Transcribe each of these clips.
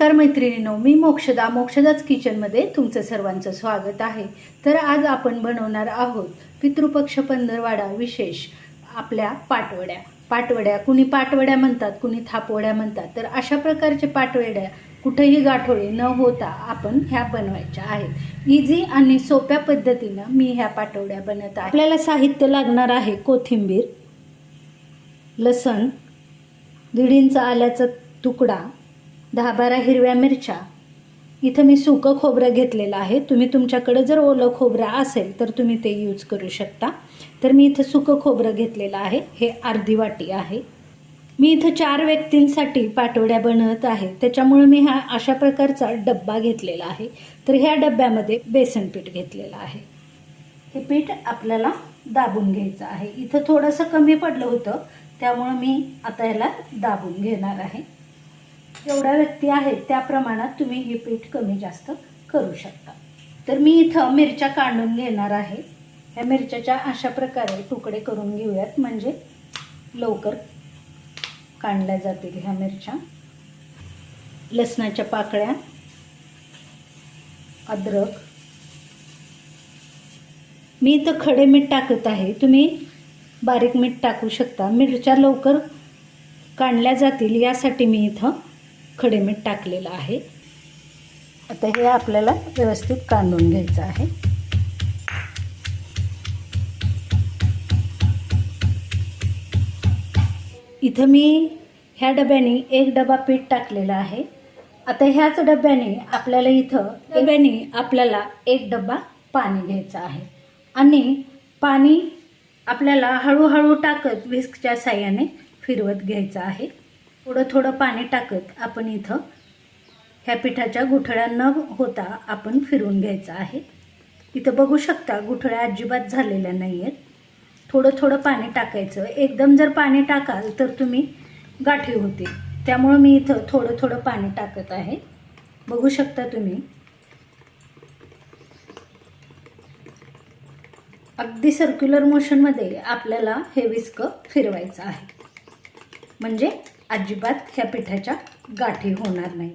नमस्कार मैत्रिणींनो मी मोक्षदा मोक्षदाच किचनमध्ये तुमचं सर्वांचं स्वागत आहे. तर आज आपण बनवणार आहोत पितृपक्ष पंधरवाडा विशेष आपल्या पाटवड्या. पाटवड्या कुणी पाटवड्या म्हणतात कुणी थापवड्या म्हणतात. तर अशा प्रकारचे पाटवड्या कुठेही गाठोळे न होता आपण ह्या बनवायच्या आहेत. इझी आणि सोप्या पद्धतीनं मी ह्या पाटवड्या बनवत आहे. आपल्याला साहित्य लागणार आहे कोथिंबीर लसण दीड इंच आल्याचा तुकडा दहा बारा हिरव्या मिरच्या. इथं मी सुकं खोबरं घेतलेलं आहे. तुम्ही तुमच्याकडं जर ओलं खोबरं असेल तर तुम्ही ते यूज करू शकता. तर मी इथं सुकं खोबरं घेतलेलं आहे. हे अर्धी वाटी आहे. मी इथं चार व्यक्तींसाठी पाटवड्या बनवत आहे. त्याच्यामुळे मी हा अशा प्रकारचा डब्बा घेतलेला आहे. तर ह्या डब्यामध्ये बेसन पीठ घेतलेलं आहे. हे पीठ आपल्याला दाबून घ्यायचं आहे. इथं थोडंसं कमी पडलं होतं. त्यामुळं मी आता याला दाबून घेणार आहे. जेवढ्या व्यक्ती आहेत त्या प्रमाणात तुम्ही हे पीठ कमी जास्त करू शकता. तर मी इथं मिरच्या काढून घेणार आहे. ह्या मिरच्याच्या अशा प्रकारे तुकडे करून घेऊयात. म्हणजे लवकर काढल्या जातील ह्या मिरच्या. लसणाच्या पाकळ्या अद्रक. मी इथं खडे मीठ टाकत आहे. तुम्ही बारीक मीठ टाकू शकता. मिरच्या लवकर काढल्या जातील यासाठी मी इथं खडे मीठ टाकलेलं आहे. आता हे आपल्याला व्यवस्थित काढून घ्यायचं आहे. इथं मी ह्या डब्याने एक डबा पीठ टाकलेला आहे. आता ह्याच डब्याने आपल्याला इथं डब्याने आपल्याला एक डबा पाणी घ्यायचं आहे. आणि पाणी आपल्याला हळूहळू टाकत विस्कच्या साह्याने फिरवत घ्यायचं आहे. थोडं थोडं पाणी टाकत आपण इथं ह्या पिठाच्या गुठळ्या न होता आपण फिरवून घ्यायचं आहे. इथं बघू शकता गुठळ्या अजिबात झालेल्या नाही आहेत थोडं थोडं पाणी टाकायचं. एकदम जर पाणी टाकाल तर तुम्ही गाठी होते त्यामुळं मी इथं थोडं थोडं पाणी टाकत आहे. बघू शकता तुम्ही. अगदी सर्क्युलर मोशनमध्ये आपल्याला हे विस्क फिरवायचं आहे. म्हणजे अजिबात ह्या पिठाच्या गाठी होणार नाही.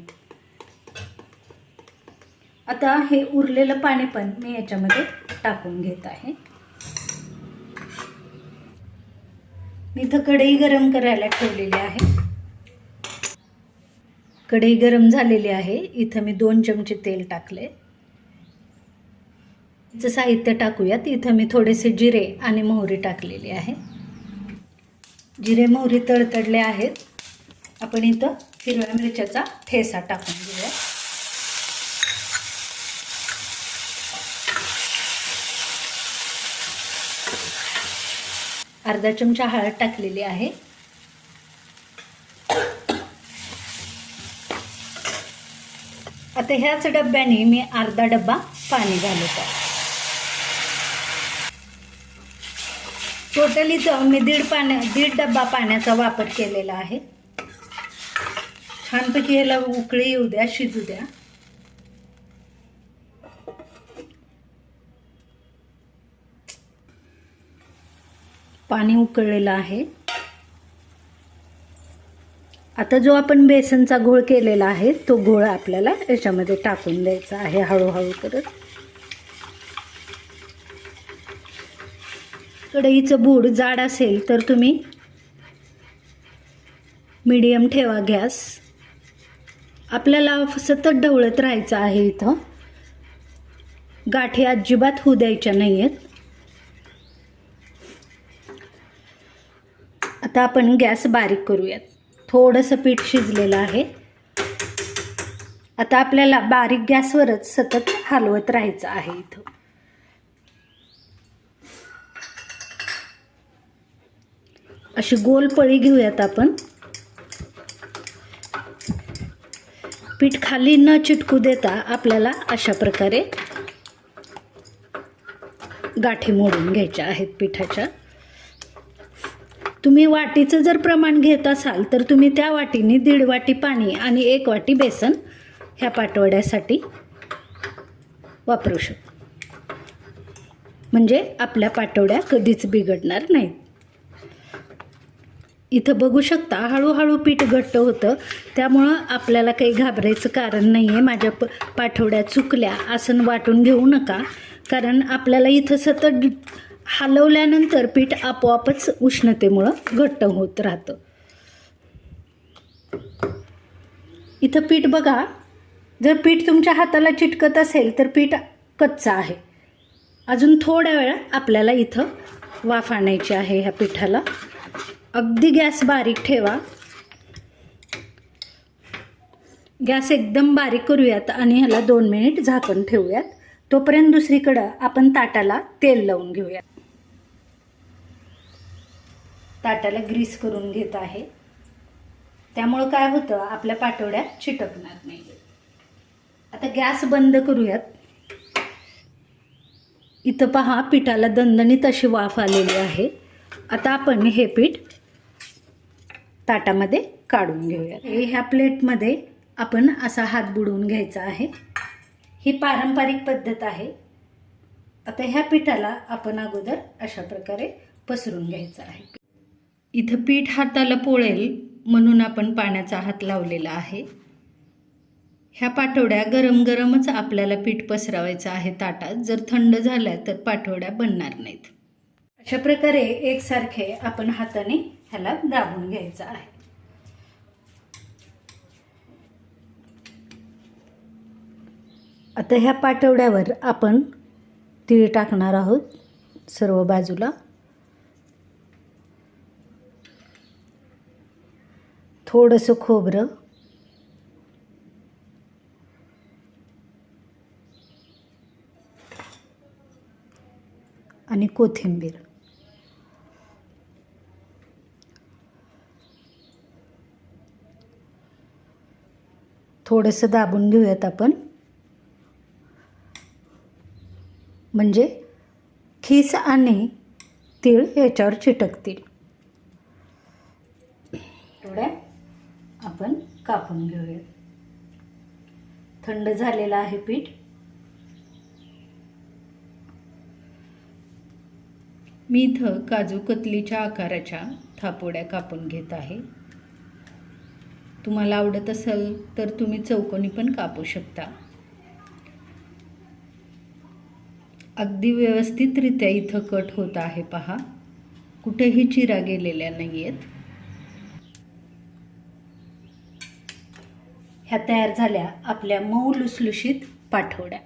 आता हे उरलेलं पाणी पण मी याच्यामध्ये टाकून घेत आहे. मी इथं कढई गरम करायला ठेवलेली आहे. कढई गरम झालेली आहे. इथं मी दोन चमचे तेल टाकले. चं साहित्य टाकूयात. इथं मी थोडेसे जिरे आणि मोहरी टाकलेली आहे. जिरे मोहरी तडतडले आहेत. आपण इथं हिरव्या मिरच्याचा ठेसा टाकून घेऊया. अर्धा चमचा हळद टाकलेली आहे. आता ह्याच डब्याने मी अर्धा डब्बा पाणी घालत आहे. टोटली तर मी दीड पाण्या दीड डब्बा पाण्याचा वापर केलेला आहे. छानपैकी ह्याला उकळी येऊ द्या शिजू द्या. पाणी उकळलेलं आहे. आता जो आपण बेसनचा घोळ केलेला आहे तो घोळ आपल्याला याच्यामध्ये टाकून द्यायचा आहे हळूहळू करत. कढईचं बूड जाड असेल तर तुम्ही मीडियम ठेवा गॅस. आपल्याला सतत ढवळत राहायचं आहे इथं. गाठी अजिबात होऊ द्यायच्या नाही आहेत आता आपण गॅस बारीक करूयात. थोडंसं पीठ शिजलेलं आहे. आता आपल्याला बारीक गॅसवरच सतत हलवत राहायचं आहे इथं. अशी गोल पळी घेऊयात आपण. पीठ खाली न चिटकू देता आपल्याला अशा प्रकारे गाठी मोडून घ्यायच्या आहेत पिठाच्या. तुम्ही वाटीचं जर प्रमाण घेत असाल तर तुम्ही त्या वाटीने दीड वाटी पाणी आणि एक वाटी बेसन ह्या पाटवड्यासाठी वापरू शकता. म्हणजे आपल्या पाटवड्या कधीच बिघडणार नाहीत. इथं बघू शकता हळूहळू पीठ घट्ट होतं. त्यामुळं आपल्याला काही घाबरायचं कारण नाही आहे माझ्या प पाठवड्या चुकल्या असं वाटून घेऊ नका. कारण आपल्याला इथं सतत हलवल्यानंतर पीठ आपोआपच उष्णतेमुळं घट्ट होत राहतं. इथं पीठ बघा. जर पीठ तुमच्या हाताला चिटकत असेल तर पीठ कच्चा आहे. अजून थोड्या वेळा आपल्याला इथं वाफ आणायची आहे ह्या पिठाला. अगदी गॅस बारीक ठेवा. गॅस एकदम बारीक करूयात आणि ह्याला दोन मिनिट झाकण ठेवूयात. तोपर्यंत दुसरीकडं आपण ताटाला तेल लावून घेऊयात. ताटाला ग्रीस करून घेत आहे. त्यामुळं काय होतं आपल्या पाटोड्या चिटकणार नाही. आता गॅस बंद करूयात. इथं पहा पिठाला दणदणीत अशी वाफ आलेली आहे. आता आपण हे पीठ ताटामध्ये काढून घेऊया ह्या प्लेटमध्ये आपण असा हात बुडवून घ्यायचा आहे. ही पारंपरिक पद्धत आहे. आता ह्या पिठाला आपण अगोदर अशा प्रकारे पसरून घ्यायचं आहे. इथं पीठ हाताला पोळेल म्हणून आपण पाण्याचा हात लावलेला आहे. ह्या पाठवड्या गरम गरमच आपल्याला पीठ पसरवायचं आहे ताटात. जर थंड झाल्या तर पाठवड्या बनणार नाहीत. अशा प्रकारे एकसारखे आपण हाताने ह्याला दाबून घ्यायचं आहे. आता ह्या पाटवड्यावर आपण तीळ टाकणार आहोत सर्व बाजूला. थोडंसं खोबरं. आणि कोथिंबीर. थोडंसं दाबून घेऊयात आपण. म्हणजे खीस आणि तीळ याच्यावर चिटकतील. थोड्या आपण कापून घेऊया थंड झालेलं आहे पीठ. मी इथं काजू कतलीच्या आकाराच्या थापोड्या कापून घेत आहे. तुम्हाला आवडत असेल तर तुम्ही चौकोनी पण कापू शकता. अगदी व्यवस्थितरित्या इथं कट होत आहे पहा. कुठेही चिरा गेलेल्या नाही आहेत ह्या तयार झाल्या आपल्या मऊ लुसलुशीत पाठवड्या.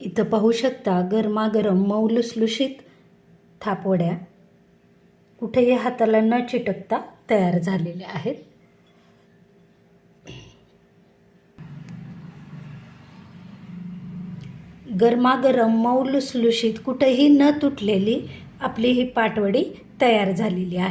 इथं पाहू शकता गरमागरम मऊ लुसलुशीत थापवड्या. कुठेही हाताला न चिटकता तयार झालेले आहेत. गरमागरम मऊ लुसलुशीत कुठेही न तुटलेली आपली ही पाटवडी तयार झालेली आहे.